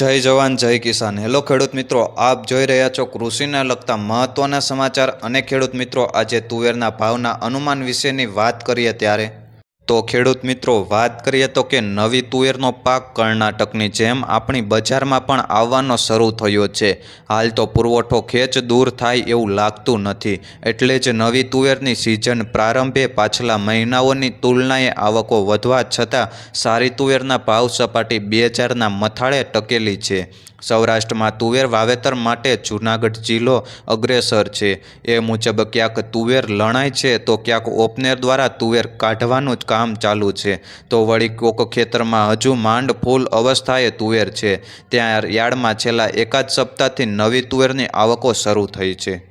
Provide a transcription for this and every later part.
જય જવાન, જય કિસાન. હેલો ખેડૂત મિત્રો, આપ જોઈ રહ્યા છો કૃષિને લગતા મહત્ત્વના સમાચાર અને ખેડૂત મિત્રો, આજે તુવેરના ભાવના અનુમાન વિશેની વાત કરીએ ત્યારે તો ખેડૂત મિત્રો, વાત કરીએ તો કે નવી તુવેરનો પાક કર્ણાટકની જેમ આપણી બજારમાં પણ આવવાનો શરૂ થયો છે. હાલ તો પુરવઠો ખેંચ દૂર થાય એવું લાગતું નથી. એટલે જ નવી તુવેરની સિઝન પ્રારંભે પાછલા મહિનાઓની તુલનાએ આવકો વધવા છતાં સારી તુવેરના ભાવ સપાટી બે હજારના મથાળે ટકેલી છે. સૌરાષ્ટ્રમાં તુવેર વાવેતર માટે જૂનાગઢ જિલ્લો અગ્રેસર છે. એ મુજબ ક્યાંક તુવેર લણાય છે તો ક્યાંક ઓપનેર દ્વારા તુવેર કાઢવાનું જ કામ ચાલુ છે. તો વળી કોક ખેતરમાં હજુ માંડ ફૂલ અવસ્થાએ તુવેર છે. ત્યાં યાર્ડમાં છેલ્લા એકાદ સપ્તાહથી નવી તુવેરની આવકો શરૂ થઈ છે.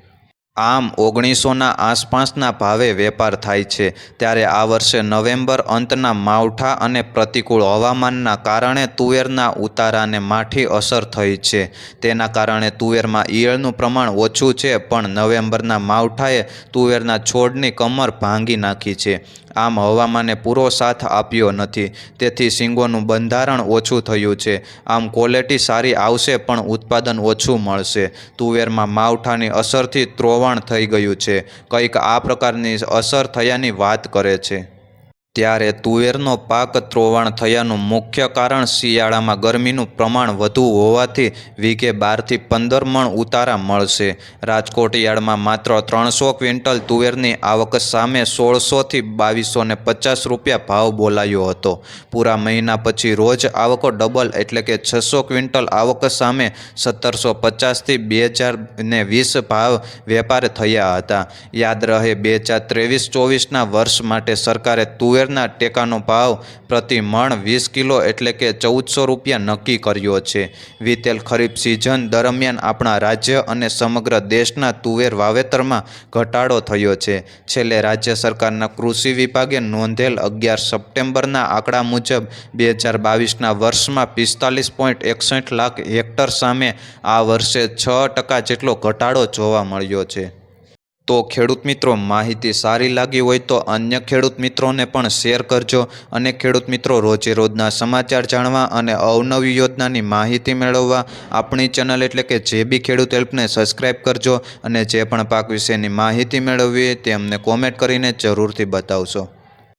આમ ઓગણીસોના આસપાસના ભાવે વેપાર થાય છે. ત્યારે આ વર્ષે નવેમ્બર અંતના માવઠા અને પ્રતિકૂળ હવામાનના કારણે તુવેરના ઉતારાને માઠી અસર થઈ છે. તેના કારણે તુવેરમાં ઈયળનું પ્રમાણ ઓછું છે, પણ નવેમ્બરના માવઠાએ તુવેરના છોડની કમર ભાંગી નાખી છે. આમ હવામાને પૂરો સાથ આપ્યો નથી. તેથી સિંગોનું બંધારણ ઓછું થયું છે. આમ ક્વોલિટી સારી આવશે પણ ઉત્પાદન ઓછું મળશે. તુવેરમાં માવઠાની અસરથી ત્રોવાણ થઈ ગયું છે. કંઈક આ પ્રકારની અસર થયાની વાત કરે છે. ત્યારે તુવેરનો પાક ત્રોવાણ થયાનું મુખ્ય કારણ શિયાળામાં ગરમીનું પ્રમાણ વધુ હોવાથી વીઘે બારથી પંદર મણ ઉતારા મળશે. રાજકોટ યાર્ડમાં માત્ર ત્રણસો ક્વિન્ટલ તુવેરની આવક સામે સોળસોથી બાવીસો ને પચાસ રૂપિયા ભાવ બોલાયો હતો. પૂરા મહિના પછી રોજ આવકો ડબલ એટલે કે છસો ક્વિન્ટલ આવક સામે સત્તરસો પચાસથી બે હજાર ને વીસ ભાવ વેપાર થયા હતા. યાદ રહે બે હજાર ત્રેવીસ ચોવીસના વર્ષ માટે સરકારે તુવેરના ટેકાનો ભાવ પ્રતિ મણ વીસ કિલો એટલે કે ચૌદસો રૂપિયા નક્કી કર્યો છે. વીતેલ ખરીફ સિઝન દરમિયાન આપણા રાજ્ય અને સમગ્ર દેશના તુવેર વાવેતરમાં ઘટાડો થયો છે. છેલ્લે રાજ્ય સરકારના કૃષિ વિભાગે નોંધેલ અગિયાર સપ્ટેમ્બરના આંકડા મુજબ બે હજાર બાવીસના વર્ષમાં પિસ્તાલીસ પોઈન્ટ એકસઠ લાખ હેક્ટર સામે આ વર્ષે છ ટકા જેટલો ઘટાડો જોવા મળ્યો છે. તો ખેડૂત મિત્રો, માહિતી સારી લાગી હોય તો અન્ય ખેડૂત મિત્રોને પણ શેર કરજો અને ખેડૂત મિત્રો રોજે રોજના સમાચાર જાણવા અને અવનવી યોજનાની માહિતી મેળવવા આપણી ચેનલ એટલે કે જે બી ખેડૂત હેલ્પને સબસ્ક્રાઈબ કરજો અને જે પણ પાક વિશેની માહિતી મેળવવી તે અમને કોમેન્ટ કરીને જરૂરથી બતાવશો.